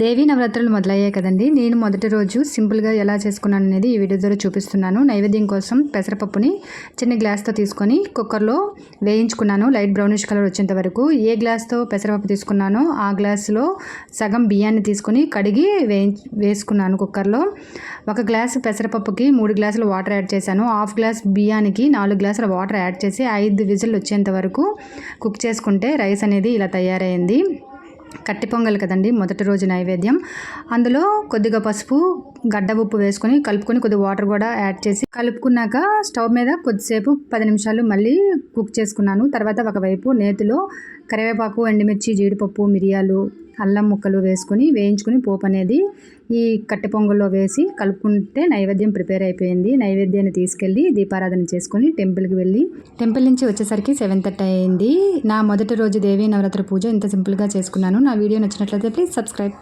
దేవీ నవరాత్రులు మొదలయ్యాయి కదండి. నేను మొదటి రోజు సింపుల్గా ఎలా చేసుకున్నాను అనేది ఈ వీడియో ద్వారా చూపిస్తున్నాను. నైవేద్యం కోసం పెసరపప్పుని చిన్న గ్లాస్తో తీసుకొని కుక్కర్లో వేయించుకున్నాను. లైట్ బ్రౌనిష్ కలర్ వచ్చేంత వరకు ఏ గ్లాస్తో పెసరపప్పు తీసుకున్నానో ఆ గ్లాసులో సగం బియ్యాన్ని తీసుకొని కడిగి వేసుకున్నాను కుక్కర్లో ఒక గ్లాసు పెసరపప్పుకి మూడు గ్లాసులు వాటర్ యాడ్ చేశాను. హాఫ్ గ్లాస్ బియ్యానికి నాలుగు గ్లాసుల వాటర్ యాడ్ చేసి ఐదు విజిల్ వచ్చేంత వరకు కుక్ చేసుకుంటే రైస్ అనేది ఇలా తయారైంది. కట్టి పొంగల్ కదండి మొదటి రోజు నైవేద్యం. అందులో కొద్దిగా పసుపు గడ్డ ఉప్పు వేసుకొని కలుపుకొని కొద్దిగా వాటర్ కూడా యాడ్ చేసి కలుపుకున్నాక స్టవ్ మీద కొద్దిసేపు పది నిమిషాలు మళ్ళీ కుక్ చేసుకున్నాను. తర్వాత ఒకవైపు నేతిలో కరివేపాకు ఎండుమిర్చి జీడిపప్పు మిరియాలు అల్లం ముక్కలు వేసుకొని వేయించుకుని పోపు అనేది ఈ కట్టె పొంగల్లో వేసి కలుపుకుంటే నైవేద్యం ప్రిపేర్ అయిపోయింది. నైవేద్యాన్ని తీసుకెళ్ళి దీపారాధన చేసుకొని టెంపుల్కి వెళ్ళి టెంపుల్ నుంచి వచ్చేసరికి సెవెన్ థర్టీ అయింది. నా మొదటి రోజు దేవీ నవరాత్రి పూజ ఇంత సింపుల్గా చేసుకున్నాను. నా వీడియో నచ్చినట్లయితే ప్లీజ్ సబ్స్క్రైబ్.